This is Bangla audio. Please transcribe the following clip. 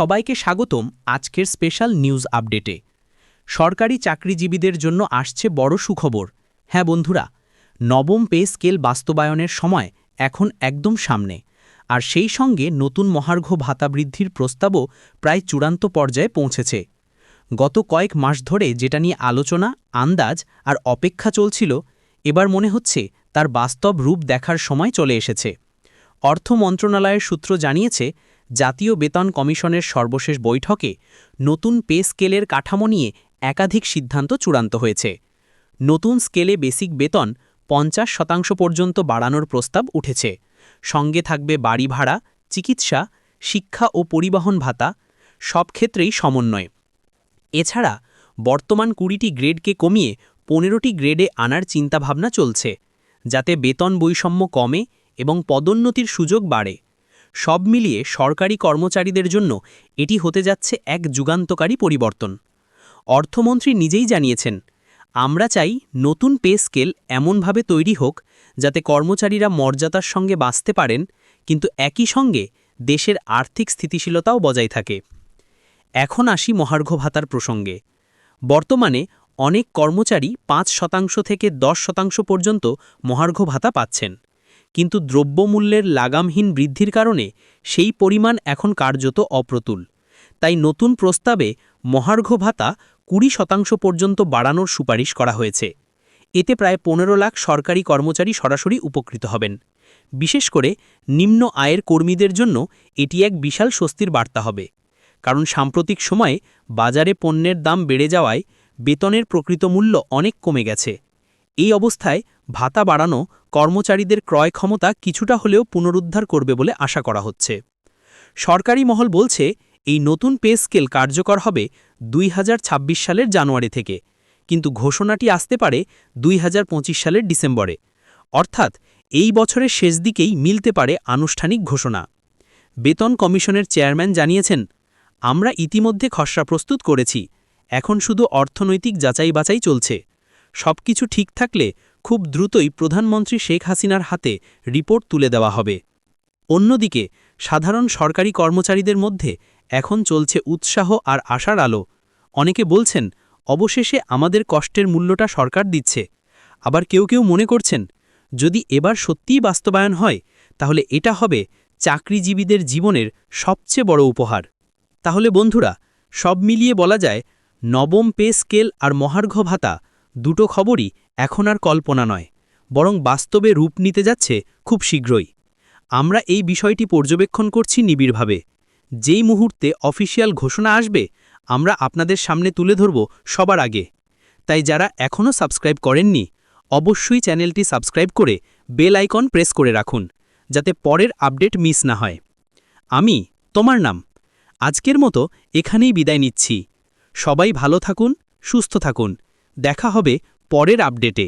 সবাইকে স্বাগতম আজকের স্পেশাল নিউজ আপডেটে। সরকারি চাকরিজীবীদের জন্য আসছে বড় সুখবর। হ্যাঁ বন্ধুরা, নবম পে স্কেল বাস্তবায়নের সময় এখন একদম সামনে। আর সেই সঙ্গে নতুন মহার্ঘ ভাতা বৃদ্ধির প্রস্তাবও প্রায় চূড়ান্ত পর্যায়ে পৌঁছেছে। গত কয়েক মাস ধরে যেটা নিয়ে আলোচনা, আন্দাজ আর অপেক্ষা চলছিল, এবার মনে হচ্ছে তার বাস্তব রূপ দেখার সময় চলে এসেছে। অর্থ মন্ত্রণালয়ের সূত্র জানিয়েছে জাতীয় বেতন কমিশনের সর্বশেষ বৈঠকে নতুন পে স্কেলের কাঠামো নিয়ে একাধিক সিদ্ধান্ত চূড়ান্ত হয়েছে। নতুন স্কেলে বেসিক বেতন পঞ্চাশ শতাংশ পর্যন্ত বাড়ানোর প্রস্তাব উঠেছে। সঙ্গে থাকবে বাড়ি ভাড়া, চিকিৎসা, শিক্ষা ও পরিবহন ভাতা, সব ক্ষেত্রেই সমন্বয়। এছাড়া বর্তমান কুড়িটি গ্রেডকে কমিয়ে পনেরোটি গ্রেডে আনার চিন্তাভাবনা চলছে, যাতে বেতন বৈষম্য কমে এবং পদোন্নতির সুযোগ বাড়ে। সব মিলিয়ে সরকারি কর্মচারীদের জন্য এটি হতে যাচ্ছে এক যুগান্তকারী পরিবর্তন। অর্থমন্ত্রী নিজেই জানিয়েছেন, আমরা চাই নতুন পে স্কেল এমনভাবে তৈরি হোক যাতে কর্মচারীরা মর্যাদার সঙ্গে বাঁচতে পারেন, কিন্তু একই সঙ্গে দেশের আর্থিক স্থিতিশীলতাও বজায় থাকে। এখন আসি মহার্ঘ ভাতার প্রসঙ্গে। বর্তমানে অনেক কর্মচারী পাঁচ শতাংশ থেকে দশ শতাংশ পর্যন্ত মহার্ঘ ভাতা পাচ্ছেন। কিন্তু দ্রব্যমূল্যের লাগামহীন বৃদ্ধির কারণে সেই পরিমাণ এখন কার্যত অপ্রতুল। তাই নতুন প্রস্তাবে মহার্ঘ ভাতা কুড়ি শতাংশ পর্যন্ত বাড়ানোর সুপারিশ করা হয়েছে। এতে প্রায় পনেরো লাখ সরকারি কর্মচারী সরাসরি উপকৃত হবেন। বিশেষ করে নিম্ন আয়ের কর্মীদের জন্য এটি এক বিশাল স্বস্তির বার্তা হবে। কারণ সাম্প্রতিক সময়ে বাজারে পণ্যের দাম বেড়ে যাওয়ায় বেতনের প্রকৃত মূল্য অনেক কমে গেছে। এই অবস্থায় ভাতা বাড়ানো কর্মচারীদের ক্রয় ক্ষমতা কিছুটা হলেও পুনরুদ্ধার করবে বলে আশা করা হচ্ছে। সরকারি মহল বলছে, এই নতুন পে স্কেল কার্যকর হবে দুই হাজার ছাব্বিশ সালের জানুয়ারি থেকে, কিন্তু ঘোষণাটি আসতে পারে দুই হাজার পঁচিশ সালের ডিসেম্বরে। অর্থাৎ, এই বছরের শেষ দিকেই মিলতে পারে আনুষ্ঠানিক ঘোষণা। বেতন কমিশনের চেয়ারম্যান জানিয়েছেন, আমরা ইতিমধ্যে খসড়া প্রস্তুত করেছি, এখন শুধু অর্থনৈতিক যাচাই বাছাই চলছে। সবকিছু ঠিক থাকলে খুব দ্রুতই প্রধানমন্ত্রী শেখ হাসিনার হাতে রিপোর্ট তুলে দেওয়া হবে। অন্যদিকে, সাধারণ সরকারি কর্মচারীদের মধ্যে এখন চলছে উৎসাহ আর আশার আলো। অনেকে বলছেন, অবশেষে আমাদের কষ্টের মূল্যটা সরকার দিচ্ছে। আবার কেউ কেউ মনে করছেন, যদি এবার সত্যিই বাস্তবায়ন হয়, তাহলে এটা হবে চাকরিজীবীদের জীবনের সবচেয়ে বড় উপহার। তাহলে বন্ধুরা, সব মিলিয়ে বলা যায়, নবম পে স্কেল আর মহার্ঘ ভাতা দুটো খবরই এখন আর কল্পনা নয়, বরং বাস্তবে রূপ নিতে যাচ্ছে খুব শীঘ্রই। আমরা এই বিষয়টি পর্যবেক্ষণ করছি নিবিড়ভাবে। যেই মুহূর্তে অফিসিয়াল ঘোষণা আসবে, আমরা আপনাদের সামনে তুলে ধরব সবার আগে। তাই যারা এখনও সাবস্ক্রাইব করেননি, অবশ্যই চ্যানেলটি সাবস্ক্রাইব করে বেল আইকন প্রেস করে রাখুন, যাতে পরের আপডেট মিস না হয়। আমি তোমার নাম। আজকের মতো এখানেই বিদায় নিচ্ছি। সবাই ভালো থাকুন, সুস্থ থাকুন। দেখা হবে পরের আপডেটে।